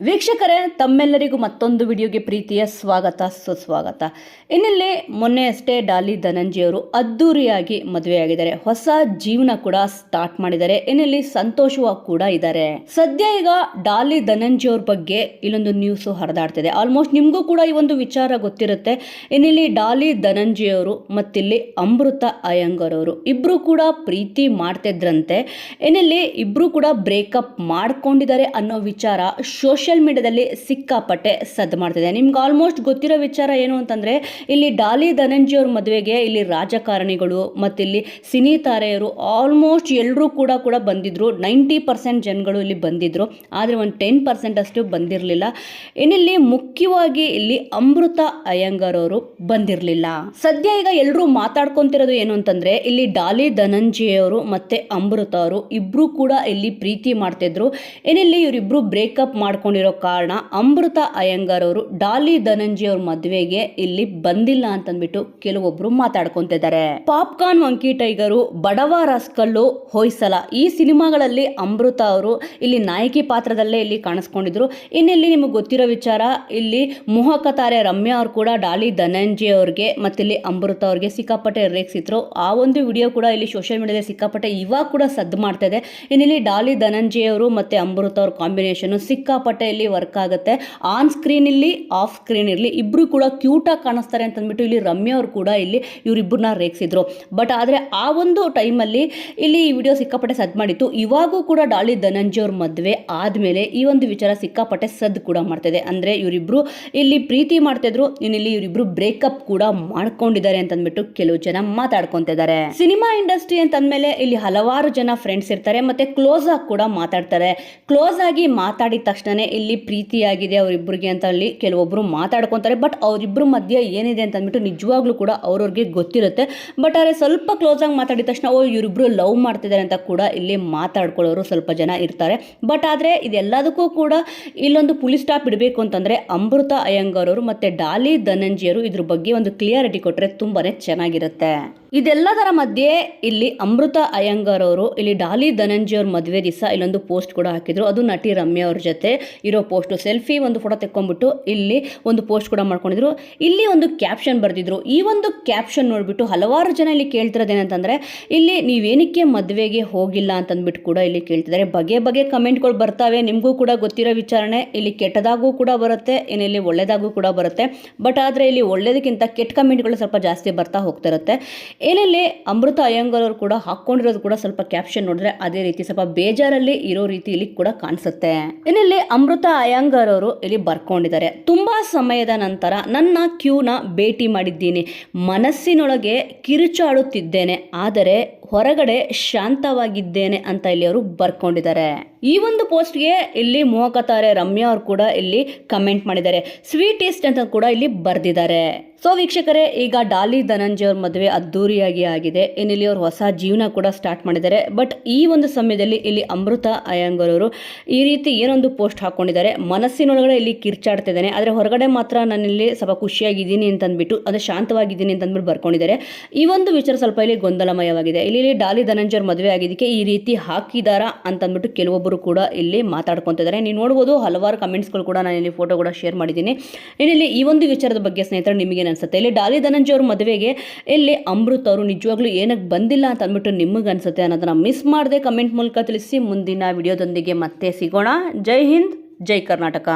ವೀಕ್ಷಕರೇ, ತಮ್ಮೆಲ್ಲರಿಗೂ ಮತ್ತೊಂದು ವಿಡಿಯೋಗೆ ಪ್ರೀತಿಯ ಸ್ವಾಗತ, ಸುಸ್ವಾಗತ. ಇನ್ನಿಲ್ಲಿ ಮೊನ್ನೆ ಅಷ್ಟೇ ಡಾಲಿ ಧನಂಜಿಯವರು ಅದ್ದೂರಿಯಾಗಿ ಮದುವೆಯಾಗಿದ್ದಾರೆ. ಹೊಸ ಜೀವನ ಕೂಡ ಸ್ಟಾರ್ಟ್ ಮಾಡಿದ್ದಾರೆ. ಇನ್ನಿಲ್ಲಿ ಸಂತೋಷವಾಗಿ ಕೂಡ ಇದ್ದಾರೆ. ಸದ್ಯ ಈಗ ಡಾಲಿ ಧನಂಜಿಯವ್ರ ಬಗ್ಗೆ ಇಲ್ಲೊಂದು ನ್ಯೂಸ್ ಹರಿದಾಡ್ತಿದೆ. ಆಲ್ಮೋಸ್ಟ್ ನಿಮಗೂ ಕೂಡ ಈ ಒಂದು ವಿಚಾರ ಗೊತ್ತಿರುತ್ತೆ. ಇನ್ನಿಲ್ಲಿ ಡಾಲಿ ಧನಂಜಿಯವರು ಮತ್ತಿಲ್ಲಿ ಅಮೃತ ಅಯ್ಯಂಗರ್ ಅವರು ಇಬ್ರು ಕೂಡ ಪ್ರೀತಿ ಮಾಡ್ತಿದ್ರಂತೆ. ಇನ್ನಿಲ್ಲಿ ಇಬ್ರು ಕೂಡ ಬ್ರೇಕಪ್ ಮಾಡ್ಕೊಂಡಿದ್ದಾರೆ ಅನ್ನೋ ವಿಚಾರ ಸೋಷಿಯಲ್ ಮೀಡಿಯಾದಲ್ಲಿ ಸಿಕ್ಕಾಪಟ್ಟೆ ಸದ್ದು ಮಾಡ್ತಿದೆ. ನಿಮ್ಗೆ ಆಲ್ಮೋಸ್ಟ್ ಗೊತ್ತಿರೋ ವಿಚಾರ ಏನು ಅಂತಂದರೆ, ಇಲ್ಲಿ ಡಾಲಿ ಧನಂಜಿಯವ್ರ ಮದುವೆಗೆ ಇಲ್ಲಿ ರಾಜಕಾರಣಿಗಳು ಮತ್ತಿಲ್ಲಿ ಸಿನಿ ತಾರೆಯರು ಆಲ್ಮೋಸ್ಟ್ ಎಲ್ಲರೂ ಕೂಡ ಕೂಡ ಬಂದಿದ್ರು. ನೈಂಟಿ ಪರ್ಸೆಂಟ್ ಜನಗಳು ಇಲ್ಲಿ ಬಂದಿದ್ರು. ಆದರೆ ಒಂದು ಟೆನ್ ಪರ್ಸೆಂಟ್ ಅಷ್ಟು ಬಂದಿರಲಿಲ್ಲ. ಇನ್ನಿಲ್ಲಿ ಮುಖ್ಯವಾಗಿ ಇಲ್ಲಿ ಅಮೃತ ಅಯ್ಯಂಗಾರ್ ಅವರು ಬಂದಿರಲಿಲ್ಲ. ಸದ್ಯ ಈಗ ಎಲ್ಲರೂ ಮಾತಾಡ್ಕೊಂತಿರೋದು ಏನು ಅಂತಂದರೆ, ಇಲ್ಲಿ ಡಾಲಿ ಧನಂಜಯವರು ಮತ್ತು ಮತ್ತೆ ಅಮೃತ ಅವರು ಇಬ್ಬರೂ ಕೂಡ ಇಲ್ಲಿ ಪ್ರೀತಿ ಮಾಡ್ತಿದ್ರು. ಏನಿಲ್ಲಿ ಇವರಿಬ್ಬರು ಬ್ರೇಕಪ್ ಮಾಡ್ಕೊಂಡಿರೋ ಕಾರಣ ಅಮೃತ ಅಯ್ಯಂಗಾರ್ ಅವರು ಡಾಲಿ ಧನಂಜಿಯವ್ರ ಅವ್ರ ಮದುವೆಗೆ ಇಲ್ಲಿ ಬಂದಿಲ್ಲ ಅಂತಂದ್ಬಿಟ್ಟು ಕೆಲವೊಬ್ರು ಮಾತಾಡ್ಕೊಂತಿದ್ದಾರೆ ಪಾಪ್ಕಾರ್ನ್ ವಂಕಿ ಟೈಗರು, ಬಡವ ರಸ್ಕಲ್ಲು ಹೊಯ್ಸಲ ಈ ಸಿನಿಮಾಗಳಲ್ಲಿ ಅಮೃತ ಅವರು ಇಲ್ಲಿ ನಾಯಕಿ ಪಾತ್ರದಲ್ಲೇ ಇಲ್ಲಿ ಕಾಣಿಸ್ಕೊಂಡಿದ್ರು. ಇನ್ನಿಲ್ಲಿ ನಿಮಗೆ ಗೊತ್ತಿರೋ ವಿಚಾರ, ಇಲ್ಲಿ ಮೋಹಕ ತಾರೆ ರಮ್ಯಾ ಅವ್ರು ಕೂಡ ಡಾಲಿ ಧನಂಜಿ ಅವ್ರಿಗೆ ಮತ್ತಿಲ್ಲಿ ಅಮೃತ ಅವ್ರಿಗೆ ಸಿಕ್ಕಾಪಟ್ಟೆ ರೇಗಿಸಿದ್ರು. ಆ ಒಂದು ವಿಡಿಯೋ ಕೂಡ ಇಲ್ಲಿ ಸೋಷಿಯಲ್ ಮೀಡಿಯಾದಲ್ಲಿ ಸಿಕ್ಕಾಪಟ್ಟೆ ಇವಾಗ ಕೂಡ ಸದ್ದು ಮಾಡ್ತಾ ಇದೆ. ಇನ್ನಿಲ್ಲಿ ಡಾಲಿ ಧನಂಜಿ ಅವರು ಮತ್ತೆ ಅಮೃತ ಅವ್ರ ಕಾಂಬಿನೇಷನ್ ಸಿಕ್ಕಾಪಟ್ಟೆ ಇಲ್ಲಿ ವರ್ಕ್ ಆಗುತ್ತೆ. ಆನ್ ಸ್ಕ್ರೀನ್ ಇಲ್ಲಿ ಆಫ್ ಸ್ಕ್ರೀನ್ ಇರಲಿ ಇಬ್ಬರು ಕೂಡ ಕ್ಯೂಟಾಗಿ ಕಾಣಿಸ್ತಾರೆ ಅಂತ ಅಂದ್ಬಿಟ್ಟು ಇಲ್ಲಿ ರಮ್ಯ ಅವರು ಕೂಡ ಇಲ್ಲಿ ಇವರಿಬ್ಬರನ್ನ ರೇಗಿಸಿದ್ರು. ಬಟ್ ಆದರೆ ಆ ಒಂದು ಟೈಮಲ್ಲಿ ಇಲ್ಲಿ ಈ ವಿಡಿಯೋ ಸಿಕ್ಕಾಪಟ್ಟೆ ಸದ್ದು ಮಾಡಿತ್ತು. ಇವಾಗೂ ಕೂಡ ಡಾಳಿ ಧನಂಜಯ ಅವ್ರ ಮದುವೆ ಆದಮೇಲೆ ಈ ಒಂದು ವಿಚಾರ ಸಿಕ್ಕಾಪಟ್ಟೆ ಸದ್ದು ಕೂಡ ಮಾಡ್ತಿದೆ. ಅಂದರೆ ಇವರಿಬ್ಬರು ಇಲ್ಲಿ ಪ್ರೀತಿ ಮಾಡ್ತಿದ್ರು, ಇನ್ನಿಲ್ಲಿ ಇವರಿಬ್ಬರು ಬ್ರೇಕಪ್ ಕೂಡ ಮಾಡ್ಕೊಂಡಿದ್ದಾರೆ ಅಂತ ಅಂದ್ಬಿಟ್ಟು ಕೆಲವು ಜನ ಮಾತಾಡ್ಕೊತಿದ್ದಾರೆ. ಸಿನಿಮಾ ಇಂಡಸ್ಟ್ರಿ ಅಂತ ಅಂದಮೇಲೆ ಇಲ್ಲಿ ಹಲವಾರು ಜನ ಫ್ರೆಂಡ್ಸ್ ಇರ್ತಾರೆ, ಮತ್ತೆ ಕ್ಲೋಸ್ ಆಗಿ ಕೂಡ ಮಾತಾಡ್ತಾರೆ. ಕ್ಲೋಸ್ ಆಗಿ ಮಾತಾಡಿದ ತಕ್ಷಣ ಇಲ್ಲಿ ಪ್ರೀತಿಯಾಗಿದೆ ಅವರಿಬ್ಬರಿಗೆ ಅಂತ ಅಲ್ಲಿ ಕೆಲವೊಬ್ಬರು ಮಾತಾಡ್ಕೊತಾರೆ. ಬಟ್ ಅವರಿಬ್ಬರ ಮಧ್ಯೆ ಏನಿದೆ ಅಂತ ಅಂದ್ಬಿಟ್ಟು ನಿಜವಾಗ್ಲೂ ಕೂಡ ಅವ್ರವ್ರಿಗೆ ಗೊತ್ತಿರುತ್ತೆ. ಬಟ್ ಆದರೆ ಸ್ವಲ್ಪ ಕ್ಲೋಸ್ ಆಗಿ ಮಾತಾಡಿದ ತಕ್ಷಣ, ಓ ಇವರಿಬ್ಬರು ಲವ್ ಮಾಡ್ತಿದ್ದಾರೆ ಅಂತ ಕೂಡ ಇಲ್ಲಿ ಮಾತಾಡ್ಕೊಳ್ಳೋರು ಸ್ವಲ್ಪ ಜನ ಇರ್ತಾರೆ. ಬಟ್ ಆದರೆ ಇದೆಲ್ಲದಕ್ಕೂ ಕೂಡ ಇಲ್ಲೊಂದು ಪುಲಿ ಸ್ಟಾಪ್ ಇಡಬೇಕು ಅಂತಂದರೆ ಅಮೃತ ಅಯ್ಯಂಗಾರ್ ಅವರು ಮತ್ತು ಡಾಲಿ ಧನಂಜಯರು ಇದ್ರ ಬಗ್ಗೆ ಒಂದು ಕ್ಲಿಯಾರಿಟಿ ಕೊಟ್ಟರೆ ತುಂಬಾ ಚೆನ್ನಾಗಿರುತ್ತೆ. ಇದೆಲ್ಲದರ ಮಧ್ಯೆ ಇಲ್ಲಿ ಅಮೃತ ಅಯ್ಯಂಗಾರ್ ಅವರು ಇಲ್ಲಿ ಡಾಲಿ ಧನಂಜಿಯವ್ರ ಮದುವೆ ದಿವಸ ಇಲ್ಲೊಂದು ಪೋಸ್ಟ್ ಕೂಡ ಹಾಕಿದ್ರು. ಅದು ನಟಿ ರಮ್ಯಾ ಅವ್ರ ಜೊತೆ. ಇರೋ ಪೋಸ್ಟು ಸೆಲ್ಫಿ ಒಂದು ಫೋಟೋ ತೆಕ್ಕೊಂಡ್ಬಿಟ್ಟು ಇಲ್ಲಿ ಒಂದು ಪೋಸ್ಟ್ ಕೂಡ ಮಾಡ್ಕೊಂಡಿದ್ರು. ಇಲ್ಲಿ ಒಂದು ಕ್ಯಾಪ್ಷನ್ ಬರೆದಿದ್ರು. ಈ ಒಂದು ಕ್ಯಾಪ್ಷನ್ ನೋಡಿಬಿಟ್ಟು ಹಲವಾರು ಜನ ಇಲ್ಲಿ ಕೇಳ್ತಿರೋದೇನಂತಂದರೆ, ಇಲ್ಲಿ ನೀವೇನಕ್ಕೆ ಮದುವೆಗೆ ಹೋಗಿಲ್ಲ ಅಂತಂದ್ಬಿಟ್ಟು ಕೂಡ ಇಲ್ಲಿ ಕೇಳ್ತಿದ್ದಾರೆ. ಬಗೆ ಬಗೆ ಕಮೆಂಟ್ಗಳು ಬರ್ತಾವೆ. ನಿಮಗೂ ಕೂಡ ಗೊತ್ತಿರೋ ವಿಚಾರಣೆ ಇಲ್ಲಿ ಕೆಟ್ಟದಾಗೂ ಕೂಡ ಬರುತ್ತೆ ಏನಿಲ್ಲಿ ಒಳ್ಳೆಯದಾಗೂ ಕೂಡ ಬರುತ್ತೆ. ಬಟ್ ಆದರೆ ಇಲ್ಲಿ ಒಳ್ಳೇದಕ್ಕಿಂತ ಕೆಟ್ಟ ಕಮೆಂಟ್ಗಳು ಸ್ವಲ್ಪ ಜಾಸ್ತಿ ಬರ್ತಾ ಹೋಗ್ತಿರುತ್ತೆ ಏನಿಲ್ಲಿ ಅಮೃತ ಅಯ್ಯಂಗರ್ ಅವರು ಕೂಡ ಹಾಕ್ಕೊಂಡಿರೋದು ಕೂಡ ಸ್ವಲ್ಪ ಕ್ಯಾಪ್ಷನ್ ನೋಡಿದ್ರೆ ಅದೇ ರೀತಿ ಸ್ವಲ್ಪ ಬೇಜಾರಲ್ಲಿ ಇರೋ ರೀತಿ ಇಲ್ಲಿ ಕೂಡ ಕಾಣಿಸುತ್ತೆ. ಏನಲ್ಲಿ ಅಮೃತ ಅಯ್ಯಂಗಾರ್ ಅವರು ಇಲ್ಲಿ ಬರ್ಕೊಂಡಿದ್ದಾರೆ. ತುಂಬ ಸಮಯದ ನಂತರ ನನ್ನ ಕ್ಯೂನ ಭೇಟಿ ಮಾಡಿದ್ದೀನಿ. ಮನಸ್ಸಿನೊಳಗೆ ಕಿರುಚಾಡುತ್ತಿದ್ದೇನೆ. ಆದರೆ ಹೊರಗಡೆ ಶಾಂತವಾಗಿದ್ದೇನೆ ಅಂತ ಇಲ್ಲಿ ಅವರು ಬರ್ಕೊಂಡಿದ್ದಾರೆ. ಈ ಒಂದು ಪೋಸ್ಟ್ಗೆ ಇಲ್ಲಿ ಮೋಹಕತಾರೆ ರಮ್ಯಾ ಅವರು ಕೂಡ ಇಲ್ಲಿ ಕಮೆಂಟ್ ಮಾಡಿದ್ದಾರೆ. ಸ್ವೀಟೆಸ್ಟ್ ಅಂತ ಕೂಡ ಇಲ್ಲಿ ಬರೆದಿದ್ದಾರೆ. ಸೊ ವೀಕ್ಷಕರೇ, ಈಗ ಡಾಲಿ ಧನಂಜಯ ಅವ್ರ ಮದುವೆ ಅದ್ದೂರಿಯಾಗಿ ಆಗಿದೆ. ಇನ್ನಿಲ್ಲಿ ಅವರು ಹೊಸ ಜೀವನ ಕೂಡ ಸ್ಟಾರ್ಟ್ ಮಾಡಿದ್ದಾರೆ. ಬಟ್ ಈ ಒಂದು ಸಮಯದಲ್ಲಿ ಇಲ್ಲಿ ಅಮೃತ ಅಯ್ಯಂಗರ್ ಅವರು ಈ ರೀತಿ ಏನೊಂದು ಪೋಸ್ಟ್ ಹಾಕೊಂಡಿದ್ದಾರೆ. ಮನಸ್ಸಿನೊಳಗಡೆ ಇಲ್ಲಿ ಕಿರ್ಚಾಡ್ತಿದ್ದಾನೆ ಆದರೆ ಹೊರಗಡೆ ಮಾತ್ರ ನಾನಿಲ್ಲಿ ಸ್ವಲ್ಪ ಖುಷಿಯಾಗಿದ್ದೀನಿ ಅಂತಂದ್ಬಿಟ್ಟು, ಅದು ಶಾಂತವಾಗಿದ್ದೀನಿ ಅಂತಂದ್ಬಿಟ್ಟು ಬರ್ಕೊಂಡಿದ್ದಾರೆ. ಈ ಒಂದು ವಿಚಾರ ಸ್ವಲ್ಪ ಇಲ್ಲಿ ಗೊಂದಲಮಯವಾಗಿದೆ. ಇಲ್ಲಿ ಇಲ್ಲಿ ಡಾಲಿ ಧನಂಜರ್ ಮದುವೆ ಆಗಿದ್ದಕ್ಕೆ ಈ ರೀತಿ ಹಾಕಿದಾರಾ ಅಂತಂದ್ಬಿಟ್ಟು ಕೆಲವೊಬ್ಬರು ಕೂಡ ಇಲ್ಲಿ ಮಾತಾಡ್ಕೊತಿದ್ದಾರೆ. ನೀವು ನೋಡ್ಬೋದು ಹಲವಾರು ಕಮೆಂಟ್ಸ್ಗಳು ಕೂಡ ನಾನು ಇಲ್ಲಿ ಫೋಟೋ ಕೂಡ ಶೇರ್ ಮಾಡಿದ್ದೀನಿ. ಇನ್ನಿಲ್ಲಿ ಈ ಒಂದು ವಿಚಾರದ ಬಗ್ಗೆ ಸ್ನೇಹಿತರೆ ನಿಮಗೆ ಅನ್ಸುತ್ತೆ ಇಲ್ಲಿ ಡಾಲಿ ಧನಂಜಯ ಅವ್ರ ಮದುವೆಗೆ ಇಲ್ಲಿ ಅಮೃತ್ ಅವರು ನಿಜವಾಗ್ಲೂ ಏನಕ್ಕೆ ಬಂದಿಲ್ಲ ಅಂತ ಅಂದ್ಬಿಟ್ಟು ನಿಮಗೆ ಅನಿಸುತ್ತೆ ಅನ್ನೋದನ್ನ ಮಿಸ್ ಮಾಡದೆ ಕಮೆಂಟ್ ಮೂಲಕ ತಿಳಿಸಿ. ಮುಂದಿನ ವಿಡಿಯೋದೊಂದಿಗೆ ಮತ್ತೆ ಸಿಗೋಣ. ಜೈ ಹಿಂದ್, ಜೈ ಕರ್ನಾಟಕ.